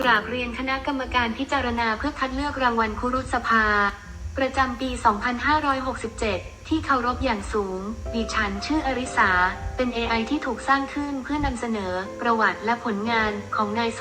กราบเรียนคณะกรรมการพิจารณาเพื่อคัดเลือกรางวัลคุรุสภา ประจำปี 2567 ที่เคารพอย่างสูง ดิฉันชื่ออริสา เป็น AI ที่ถูกสร้างขึ้นเพื่อนำเสนอ ประวัติและผลงานของนายส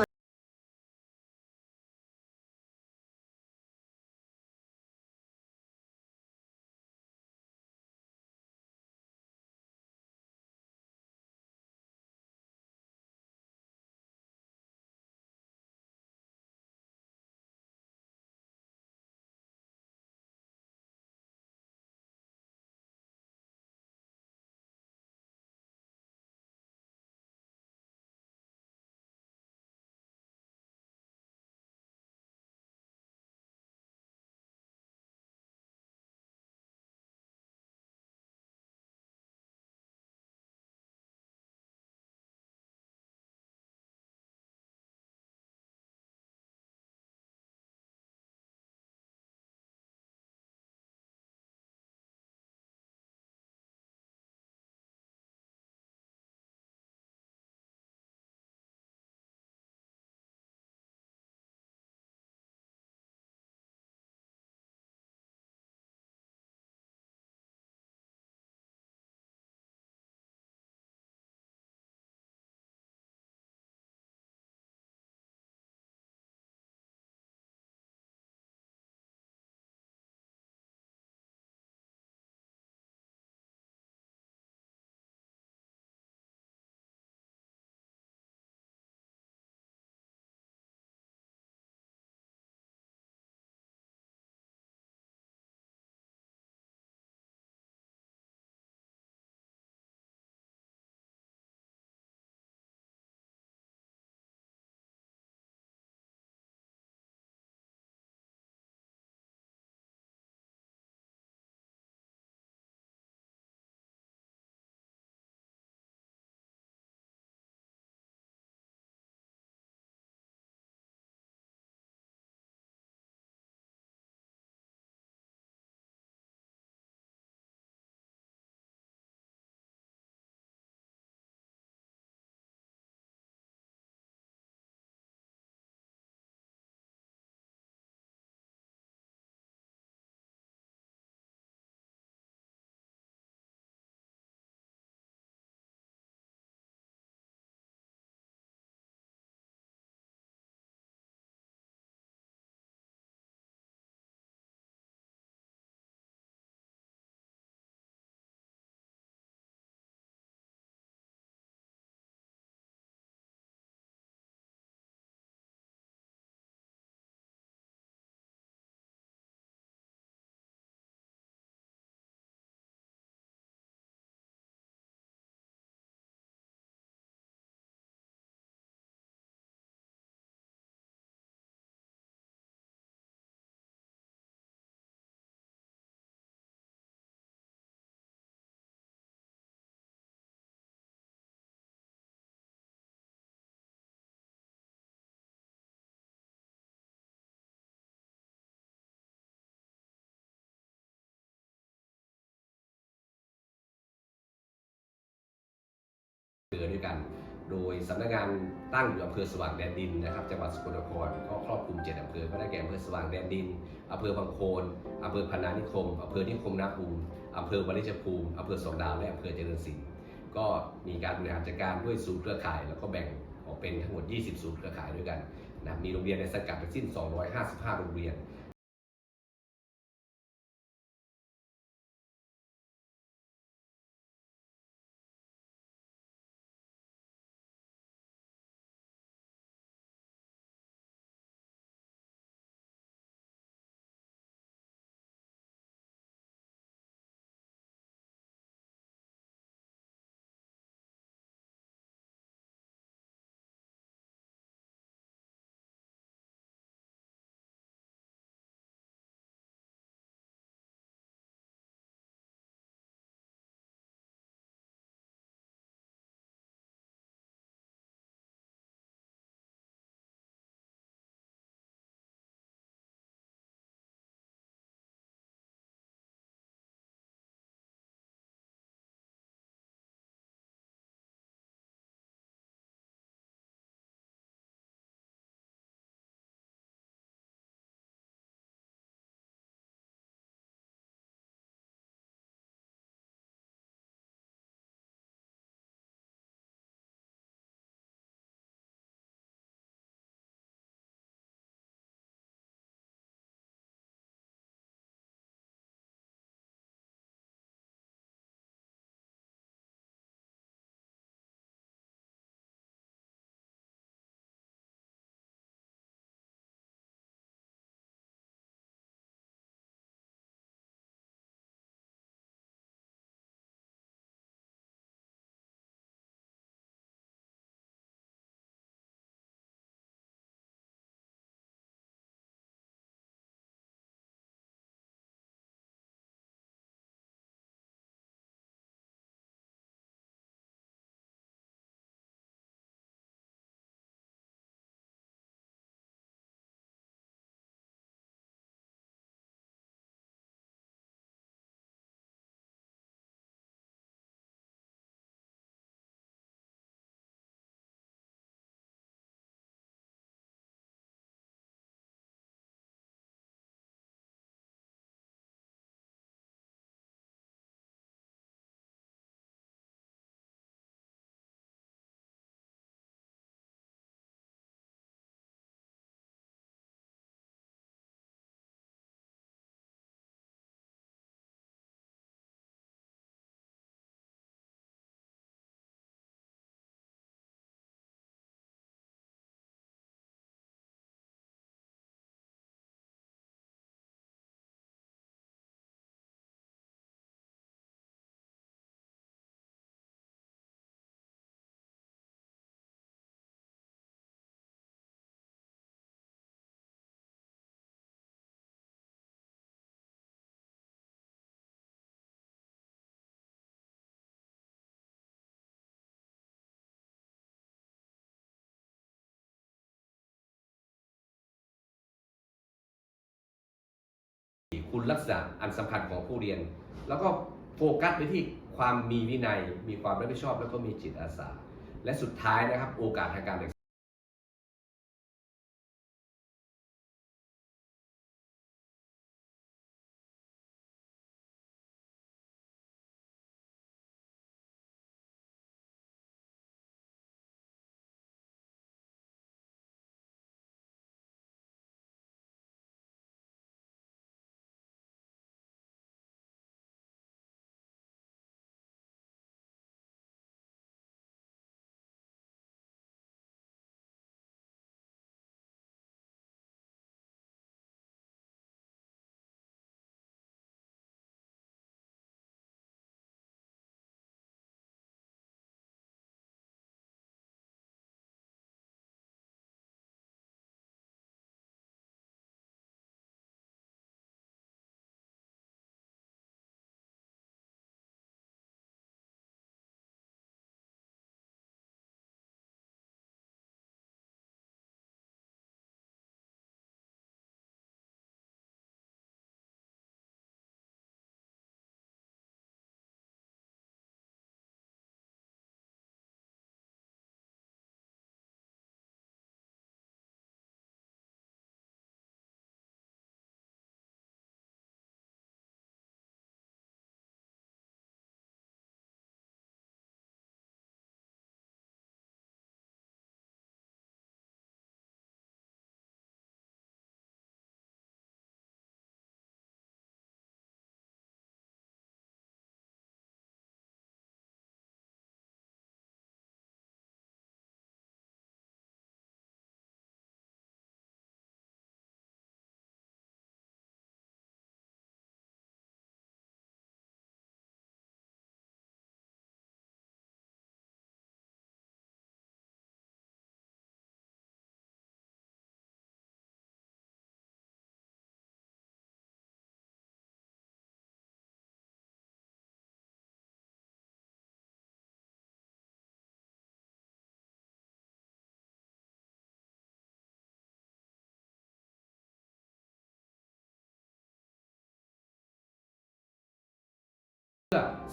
เรือด้วยกัน โดยสำนักงานตั้งอยู่อำเภอสว่างแดนดินนะครับจังหวัดสกลนครก็ครอบคลุมเจ็ดอำเภอก็ได้แก่อำเภอสว่างแดนดินอำเภอบางโคนอำเภอพนานิคมอำเภอนิคมนาภูมิอำเภอวาริชภูมิอำเภอสองดาวและอำเภอเจริญศรีก็มีการบริหารจัดการด้วยศูนย์เครือข่าย แล้วก็แบ่งออกเป็นทั้งหมด 20 ศูนย์เครือข่ายด้วยกันนะมีโรงเรียนในสังกัดทั้งสิ้น 255 โรงเรียน คุณลักษณะอันสำคัญของผู้เรียน แล้วก็โฟกัสไปที่ความมีวินัย มีความรับผิดชอบ แล้วก็มีจิตอาสา และสุดท้ายนะครับ โอกาสทางการศึกษา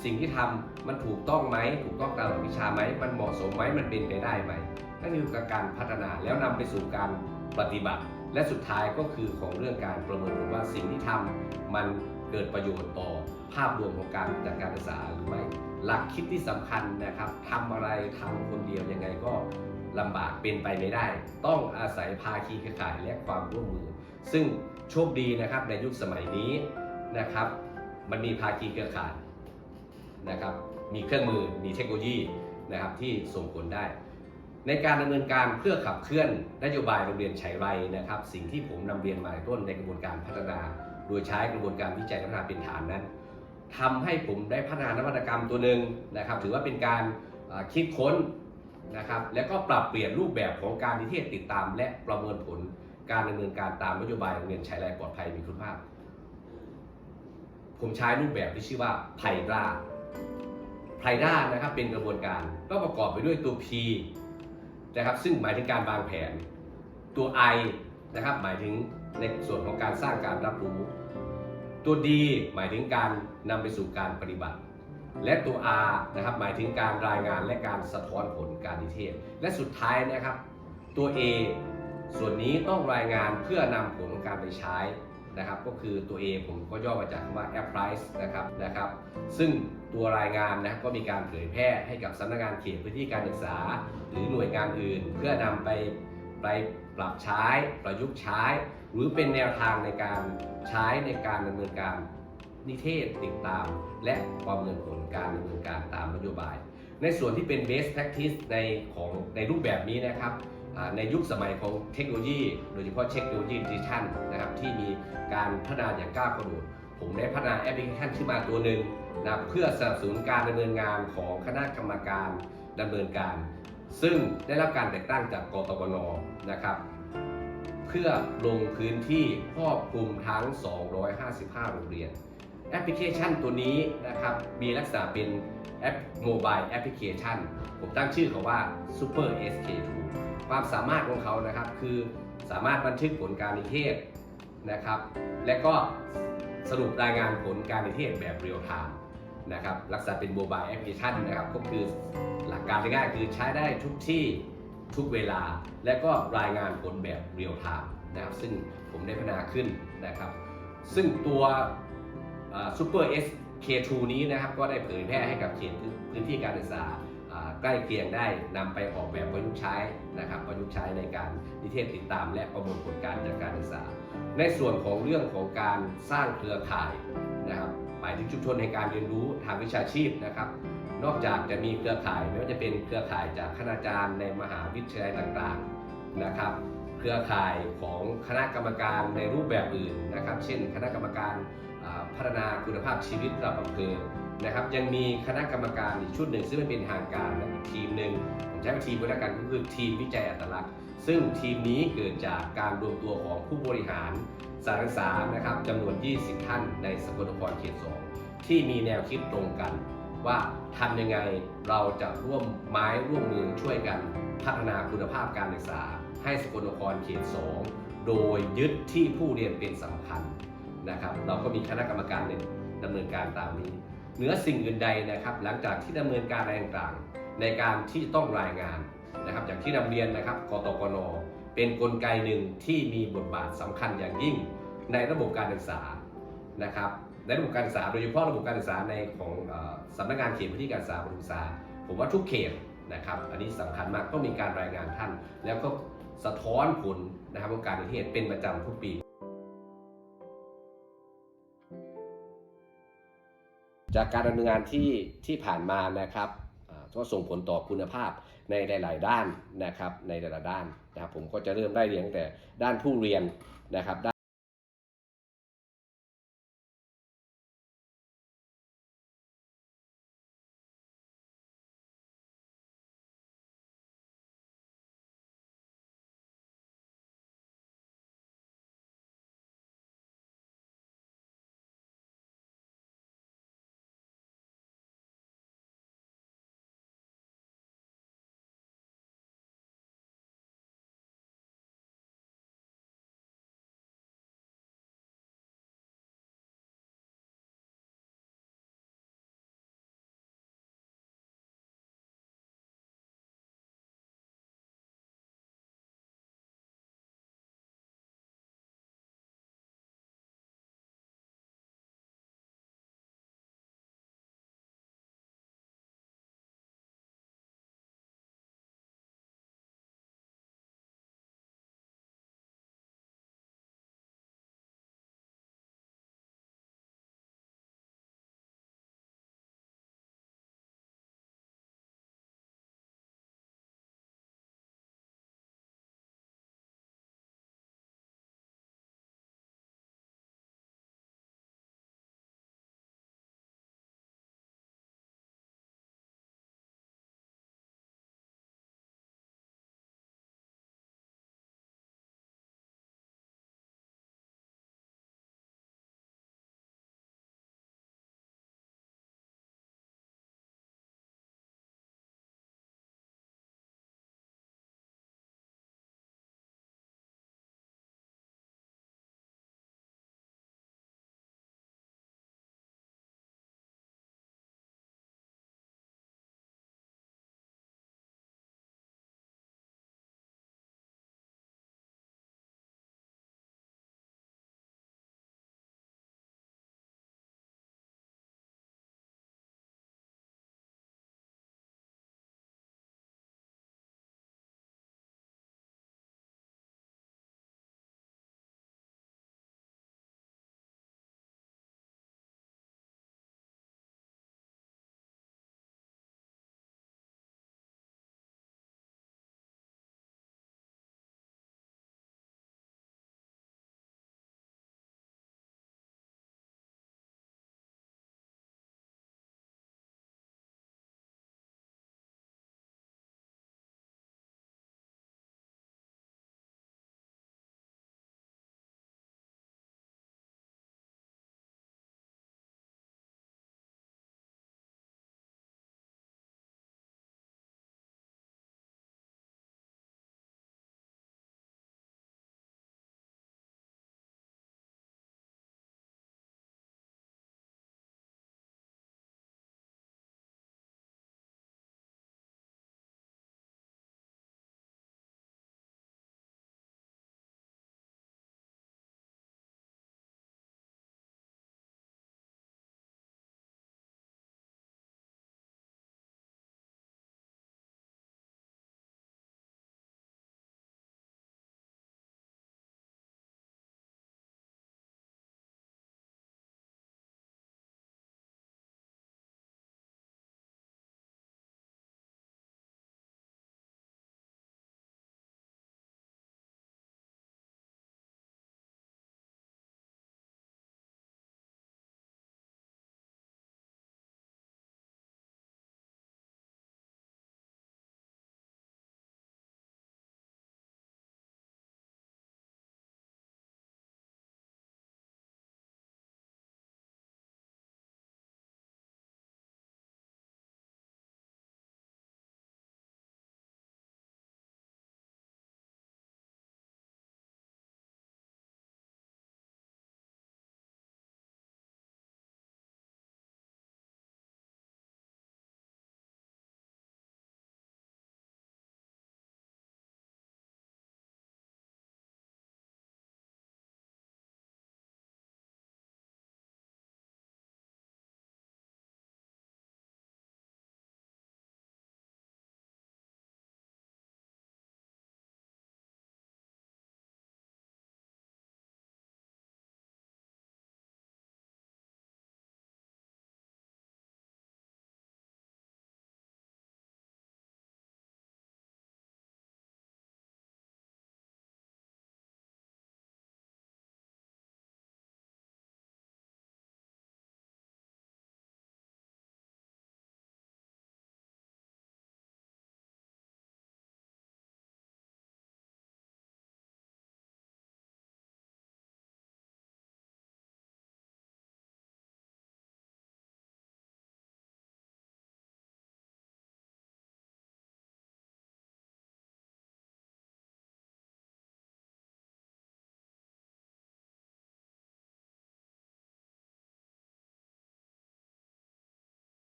สิ่งที่ทำมันถูกต้องไหมถูกต้องตามหลักวิชาไหมมันเหมาะสมไหมมันเป็นไปได้ไหมนั่นคือการพัฒนาแล้วนำไปสู่การปฏิบัติ และสุดท้ายก็คือของเรื่องการประเมินผลว่าสิ่งที่ทำมันเกิดประโยชน์ต่อภาพรวมของการจัดการศึกษาหรือไม่หลักคิดที่สำคัญนะครับทำอะไรทำคนเดียวยังไงก็ลำบากเป็นไปไม่ได้ ต้องอาศัยภาคีเครือข่ายและความร่วมมือ ซึ่งโชคดีนะครับในยุคสมัยนี้นะครับ มันมีภาคีเครือข่าย นะครับ มีเครื่องมือ มีเทคโนโลยีนะครับที่ส่งผลได้ ในการดำเนินการเพื่อขับเคลื่อนนโยบายโรงเรียนชัยไรนะครับ สิ่งที่ผมนำเรียนมาในต้นในกระบวนการพัฒนา โดยใช้กระบวนการวิจัยและพัฒนาเป็นฐานนั้นทำให้ผมได้พัฒนานวัตกรรมตัวหนึ่งนะครับ ถือว่าเป็นการคิดค้นนะครับ และก็ปรับเปลี่ยนรูปแบบของการนิเทศติดตาม และประเมินผลการดำเนินการตามนโยบายโรงเรียนชัยไรปลอดภัยมีคุณภาพ ผมใช้รูปแบบที่ชื่อว่าไพร่า ไพรด้านะครับเป็นกระบวนการก็ประกอบไปด้วยตัว P นะครับซึ่งหมายถึงการวางแผน ตัว I นะครับหมายถึงในส่วนของการสร้างการรับรู้ ตัว D หมายถึงการนำไปสู่การปฏิบัติ และตัว R นะครับหมายถึงการรายงานและการสะท้อนผลการนิเทศ และสุดท้ายนะครับ ตัว A ส่วนนี้ต้องรายงานเพื่อนำผลของการไปใช้ นะครับก็คือตัว A ผมก็ย่อมาจากคำว่า applies นะครับนะครับ ซึ่งตัวรายงานนะก็มีการเผยแพร่ให้กับสำนักงานเขตพื้นที่การศึกษา หรือหน่วยงานอื่น เพื่อนำไปไปปรับใช้ประยุกต์ใช้ หรือเป็นแนวทางในการใช้ในการดำเนินการนิเทศติดตาม และประเมินผลการดำเนินการตามนโยบาย ในส่วนที่เป็น best practice ในของในรูปแบบนี้นะครับ ในยุคสมัยของเทคโนโลยี โดยเฉพาะเทคโนโลยีดิจิทัลนะครับที่มีการพัฒนาอย่างก้าวกระโดดผมได้พัฒนาแอปพลิเคชันขึ้นมาตัวหนึ่งนะเพื่อสนับสนุนการดำเนินงานของคณะกรรมการดำเนินการ ซึ่งได้รับการแต่งตั้งจากกตบนนะครับ เพื่อลงพื้นที่ครอบคลุมทั้ง 255 โรงเรียน แอปพลิเคชันตัวนี้นะครับมีลักษณะเป็นแอปโมบายแอปพลิเคชันผมตั้งชื่อเขาว่า Super SK2 ความสามารถของเขานะครับ คือสามารถบันทึกผลการนิเทศนะครับ และก็สรุปรายงานผลการนิเทศแบบเรียลไทม์นะครับลักษณะเป็นโมบายแอปพลิเคชันนะครับ ก็คือหลักการง่ายๆคือใช้ได้ทุกที่ทุกเวลา และก็รายงานผลแบบเรียลไทม์นะครับ ซึ่งผมได้พัฒนาขึ้นนะครับ ซึ่งตัวซูเปอร์ SK2 นี้นะครับ ก็ได้เผยแพร่ให้กับเขตพื้นที่การศึกษา ใกล้เคียงได้นำไปออกแบบประยุกต์ใช้นะครับประยุกต์ใช้ในการนิเทศติดตาม และประมวลผลการจัดการศึกษา ในส่วนของเรื่องของการสร้างเครือข่ายนะครับหมายถึงชุมชนในการเรียนรู้ทางวิชาชีพนะครับ นอกจากจะมีเครือข่ายไม่ว่าจะเป็นเครือข่ายจากคณาจารย์ในมหาวิทยาลัยต่างๆนะครับ เครือข่ายของคณะกรรมการในรูปแบบอื่นนะครับ เช่น คณะกรรมการ พัฒนาคุณภาพชีวิตระดับอำเภอนะครับ ยังมีคณะกรรมการอีกชุดหนึ่ง ซึ่งไม่เป็นทางการอีกทีมหนึ่งผมใช้เป็นทีมก็แล้วกันก็คือทีมวิจัยอัตลักษณ์ ซึ่งทีมนี้เกิดจากการรวมตัวของผู้บริหารสารศึกษานะครับจำนวน 20 ท่านในสกลนครเขต2ที่มีแนวคิดตรงกัน ว่าทำยังไงเราจะร่วมไม้ร่วมมือช่วยกันพัฒนาคุณภาพการศึกษา ให้สกลนครเขต2โดยยึดที่ผู้เรียนเป็นสำคัญ นะครับ เราก็มีคณะกรรมการเนี่ยดำเนินการตามนี้เหนือสิ่งอื่นใดนะครับ หลังจากที่ดำเนินการอะไรต่างๆ ในการที่ต้องรายงานนะครับอย่างที่นำเรียนนะครับกตกน เป็นนกลไกหนึ่งที่มีบทบาทสำคัญอย่างยิ่งในระบบการศึกษานะครับในระบบการศึกษาโดยเฉพาะระบบการศึกษาในของเออสำนักงานเขตพื้นที่การศึกษาประถมศึกษา ผมว่าทุกเขตนะครับ อันนี้สำคัญมากต้องมีการรายงานท่าน แล้วก็สะท้อนผลนะครับของการนิเทศเป็นประจำทุกปี จากการดำเนินงานที่ที่ผ่านมานะครับก็ส่งผลต่อคุณภาพในหลาย ๆ ด้านนะครับในแต่ละด้านนะครับผมก็จะเริ่มได้เรียงแต่ด้านผู้เรียนนะครับ